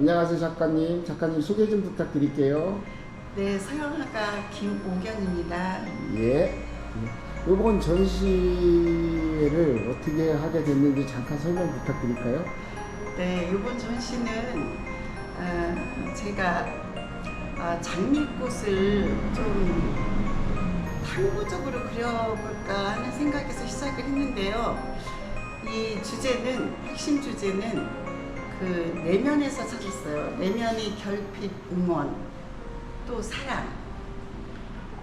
안녕하세요 작가님. 작가님 소개 좀 부탁드릴게요. 네, 서영아가 김오경입니다. 예. 이번 전시회를 어떻게 하게 됐는지 잠깐 설명 부탁드릴까요? 네, 이번 전시는 어, 제가 어, 장미꽃을 좀 탐구적으로 그려볼까 하는 생각에서 시작을 했는데요. 이 주제는 핵심 주제는 그 내면에서 찾았어요. 내면이 결핍, 음원, 또 사랑.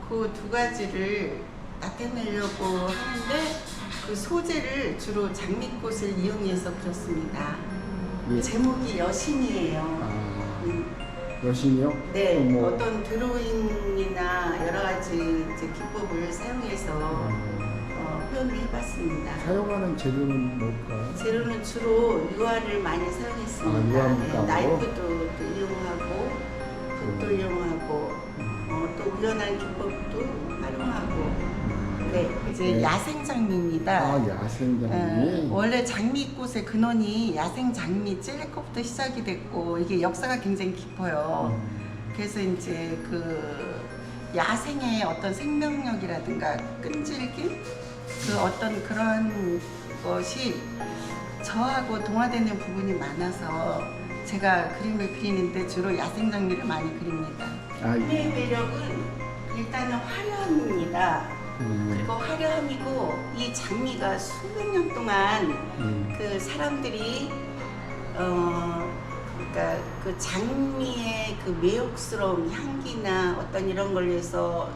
그 두 가지를 나타내려고 하는데 그 소재를 주로 장미꽃을 이용해서 그렸습니다. 예. 제목이 여신이에요. 아, 음, 여신이요? 네, 뭐, 어떤 드로잉이나 여러 가지 기법을 사용해서 어, 표현을 해봤습니다. 사용하는 재료는 뭘까요? 재료는 주로 유화를 많이 사용했습니다. 아, 유화 물감으로? 나이프도 또 이용하고 붓도 음. 이용하고 음, 어, 또 우연한 기법도 활용하고 네, 이제 네. 야생 장미입니다. 아, 야생장미. 예, 원래 장미꽃의 근원이 야생 장미 찔레꽃부터 시작이 됐고 이게 역사가 굉장히 깊어요. 음, 그래서 이제 그 야생의 어떤 생명력이라든가 끈질김 그 어떤 그런 것이 저하고 동화되는 부분이 많아서 제가 그림을 그리는데 주로 야생 장미를 많이 그립니다. 아, 이 매력은 일단은 화려함입니다. 음, 그리고 화려함이고 이 장미가 수백 년 동안 음, 그 사람들이 어 그러니까 그 장미의 그 매혹스러운 향기나 어떤 이런 걸 위해서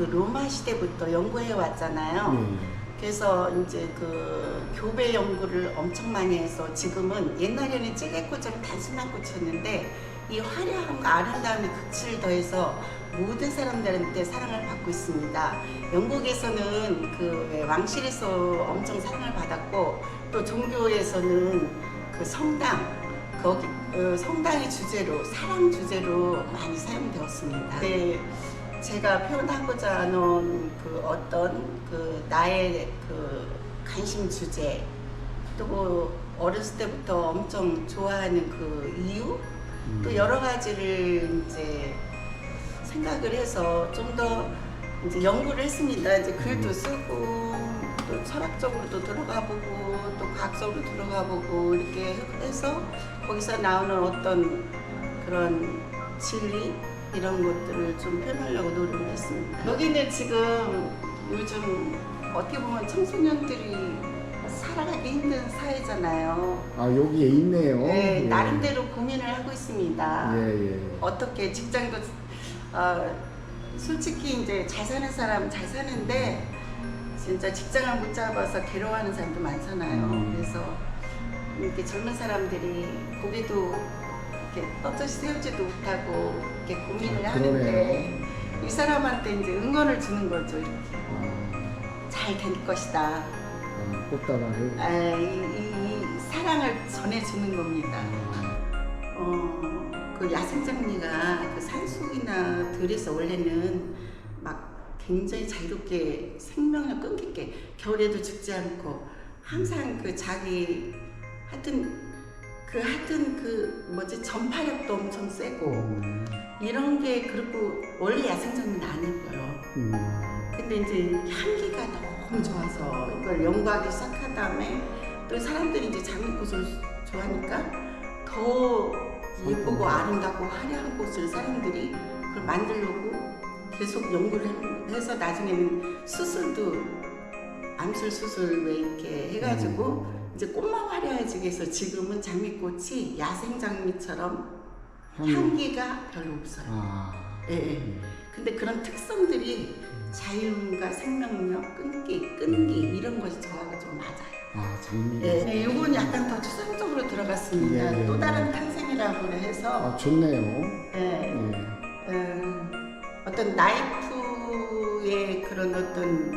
그 로마 시대부터 연구해 왔잖아요. 예. 그래서 이제 그 교배 연구를 엄청 많이 해서 지금은 옛날에는 찔레꽃처럼 단순한 꽃이었는데 이 화려함과 아름다움의 극치를 더해서 모든 사람들한테 사랑을 받고 있습니다. 영국에서는 그왜 왕실에서 엄청 사랑을 받았고 또 종교에서는 그 성당 거기 어, 성당의 주제로 사랑 주제로 많이 사용되었습니다. 네, 제가 표현하고자 하는 그 어떤 그 나의 그 관심 주제 또 어렸을 때부터 엄청 좋아하는 그 이유 음. 또 여러 가지를 이제 생각을 해서 좀 더 이제 연구를 했습니다. 이제 글도 음. 쓰고 또 철학적으로도 들어가 보고 또 과학적으로 들어가 보고 이렇게 해서 거기서 나오는 어떤 그런 진리 이런 것들을 좀 표현하려고 노력을 했습니다. 여기는 지금 요즘 어떻게 보면 청소년들이 살아가기 힘든 사회잖아요. 아, 여기에 있네요. 네, 예. 나름대로 고민을 하고 있습니다. 예, 예. 어떻게 직장도 어, 솔직히 이제 잘 사는 사람 잘 사는데 진짜 직장을 못 잡아서 괴로워하는 사람도 많잖아요. 음. 그래서 이렇게 젊은 사람들이 고개도 이렇게 떳떳이 세우지도 못하고 이렇게 고민을 아, 하는데. 이 사람한테 이제 응원을 주는 거죠. 이렇게 아, 잘될 것이다. 아, 꽃다발을. 아, 이, 이- 이 사랑을 전해주는 겁니다. 어, 그 야생장미가 그 산속이나 들에서 원래는 막 굉장히 자유롭게 생명을 끈깃게 겨울에도 죽지 않고 항상 그 자기 하여튼 그 하여튼 그 뭐지? 전파력도 엄청 세고 음, 이런 게 그리고 원래 야생장미는 안 예뻐요. 음, 근데 이제 향기가 너무 좋아서 이걸 연구하기 시작한 다음에 또 사람들이 이제 장미꽃을 좋아하니까 더 예쁘고 아름답고 화려한 꽃을 사람들이 그걸 만들려고 계속 연구를 해- 해서 나중에는 수술도 암술 수술 왜 이렇게 해가지고 이제 꽃만 화려해지게 해서 지금은 장미꽃이 야생 장미처럼 향이. 향기가 별로 없어요. 아, 예, 예. 근데 그런 특성들이 자유과 생명력, 끈기, 끈기 이런 것이 저하고 좀 맞아요. 아, 장미. 예, 네, 이건 약간 더 추상적으로 들어갔습니다. 예, 예. 또 다른 탄생이라고 해서 아, 좋네요. 예, 예. 음, 어떤 나이프의 그런 어떤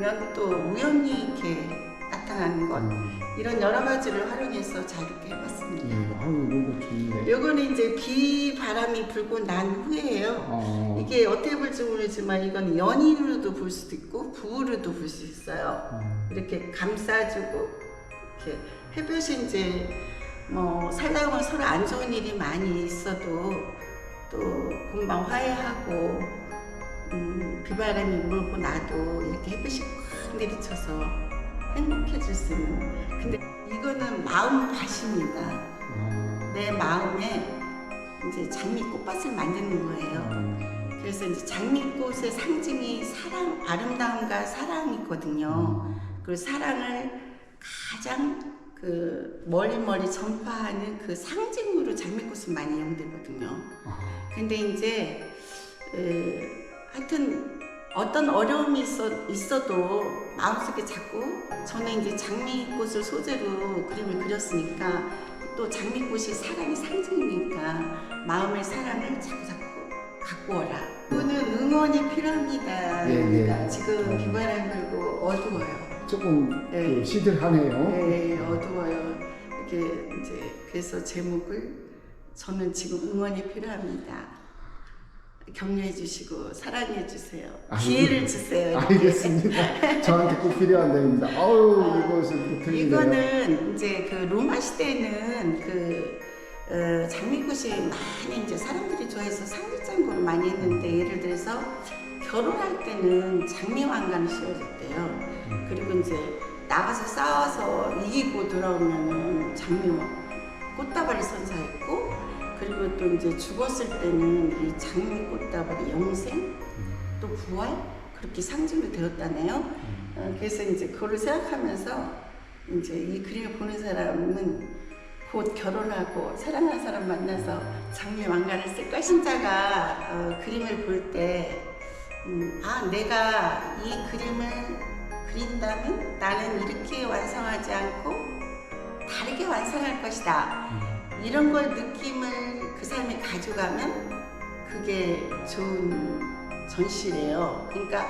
면 또 우연히 이렇게 나타나는 것 음, 이런 여러 가지를 활용해서 자유롭게 해봤습니다. 예, 아유, 이거 좋네. 요거는 이제 비 바람이 불고 난 후에요. 어, 이게 어떻게 볼지 모르지만 이건 연인으로도 볼 수도 있고 부부로도 볼 수 있어요. 어, 이렇게 감싸주고 이렇게 햇볕이 이제 뭐 살다 보면 서로 안 좋은 일이 많이 있어도 또 금방 화해하고 음, 비바람이 불고 나도 이렇게 햇빛이 확 내리쳐서 행복해질 수 있는. 근데 이거는 마음 밭입니다. 아, 내 마음에 이제 장미 꽃밭을 만드는 거예요. 음, 그래서 이제 장미꽃의 상징이 사랑 아름다움과 사랑이거든요. 그 사랑을 가장 그 멀리 멀리 전파하는 그 상징으로 장미꽃은 많이 이용되거든요. 아, 근데 이제 에, 하여튼 어떤 어려움이 있어, 있어 도 마음속에 자꾸 저는 이제 장미꽃을 소재로 그림을 그렸으니까 또 장미꽃이 사랑의 상징이니까 마음의 사랑을 자꾸 자꾸 갖고 오라. 이거는 응원이 필요합니다. 예, 예. 여기가 지금 비바람 불고 어두워요. 조금 네. 그 시들하네요. 네, 어두워요. 이렇게 이제 그래서 제목을 저는 지금 응원이 필요합니다. 격려해 주시고 사랑해 주세요. 아이고. 기회를 주세요. 이렇게. 알겠습니다. 저한테 꼭 필요한 내용입니다. 아우 이것은 또 틀리네요. 이거는 이제 그 로마 시대에는 그 어, 장미꽃이 많이 이제 사람들이 좋아해서 상징장구를 많이 했는데 예를 들어서 결혼할 때는 장미왕관을 씌워줬대요. 그리고 이제 나가서 싸워서 이기고 돌아오면은 장미 꽃다발이 선사했고 그리고 또 이제 죽었을 때는 이 장미 꽃다발이 영생 또 부활? 그렇게 상징이 되었다네요. 어, 그래서 이제 그거를 생각하면서 이제 이 그림을 보는 사람은 곧 결혼하고 사랑하는 사람 만나서 장미 왕관을 쓸까 신자가 어, 그림을 볼때 음, 아 내가 이 그림을 그린다면 나는 이렇게 완성하지 않고 다르게 완성할 것이다. 이런 걸 느낌을 그 사람이 가져가면 그게 좋은 전시래요 그러니까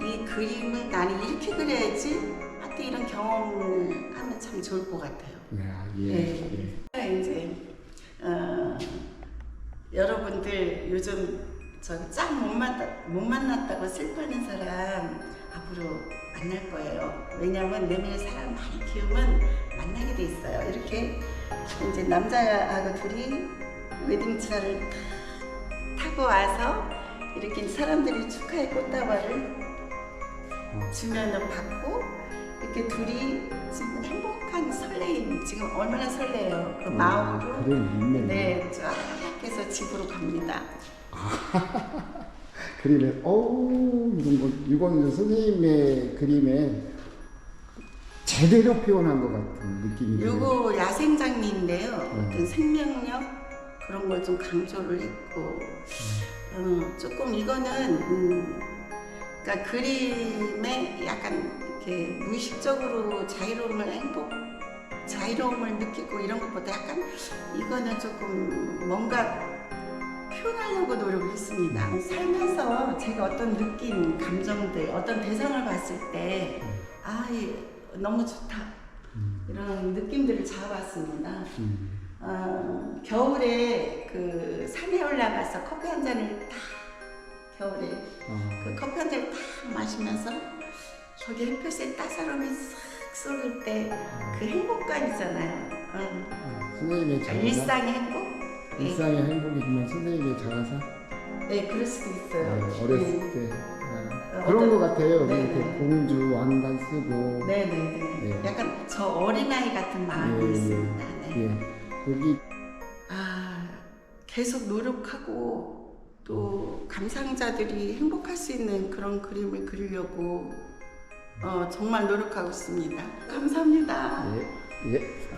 이 그림을 나는 이렇게 그려야지 하여튼 이런 경험을 하면 참 좋을 것 같아요 네, 아, 예, 네. 예. 이제 어, 여러분들 요즘 저짝못 만났 못 만났다고 슬퍼하는 사람 앞으로 만날 거예요. 왜냐하면 내면의 사랑 많이 키우면 만나게 돼 있어요. 이렇게 이제 남자하고 둘이 웨딩차를 타- 타고 와서 이렇게 사람들이 축하의 꽃다발을 어. 주면은 받고 이렇게 둘이 지금 행복한 설레임 지금 얼마나 설레요 그 마음으로 그래 있네. 네, 쫙 해서 집으로 갑니다. 그림에 어우 이건 뭐 유건수 선생님의 그림에 제대로 표현한 것 같은 느낌이. 요거 야생장미인데요. 음. 어떤 생명력 그런 걸 좀 강조를 했고, 어, 조금 이거는 음, 그러니까 그림에 약간 이렇게 무의식적으로 자유로움을 행복, 자유로움을 느끼고 이런 것보다 약간 이거는 조금 뭔가 표현하려고 노력을 했습니다. 살면서 제가 어떤 느낌, 감정들, 어떤 대상을 봤을 때, 아, 이 너무 좋다. 음, 이런 느낌들을 잡아봤습니다. 음. 어, 겨울에 그 산에 올라가서 커피 한 잔을 딱 겨울에 아, 그 커피 한 잔을 딱 마시면서 저기 햇볕에 따사로움이 싹 쏘를 때그 행복감 있잖아요. 어. 선생님의 그러니까 자가사 일상의 행복? 네. 일상의 행복이지만 선생님의 자가사 네, 그럴 수도 아, 있어요. 어렸을 네. 때 아, 어, 그런 것 같아요. 네, 이렇게 네. 공주 왕관 쓰고 네네네. 네. 약간 저 어린아이 같은 마음이 예, 예. 있습니다. 네. 예, 여기 아, 계속 노력하고 또 감상자들이 행복할 수 있는 그런 그림을 그리려고 어, 정말 노력하고 있습니다. 감사합니다. 예, 예.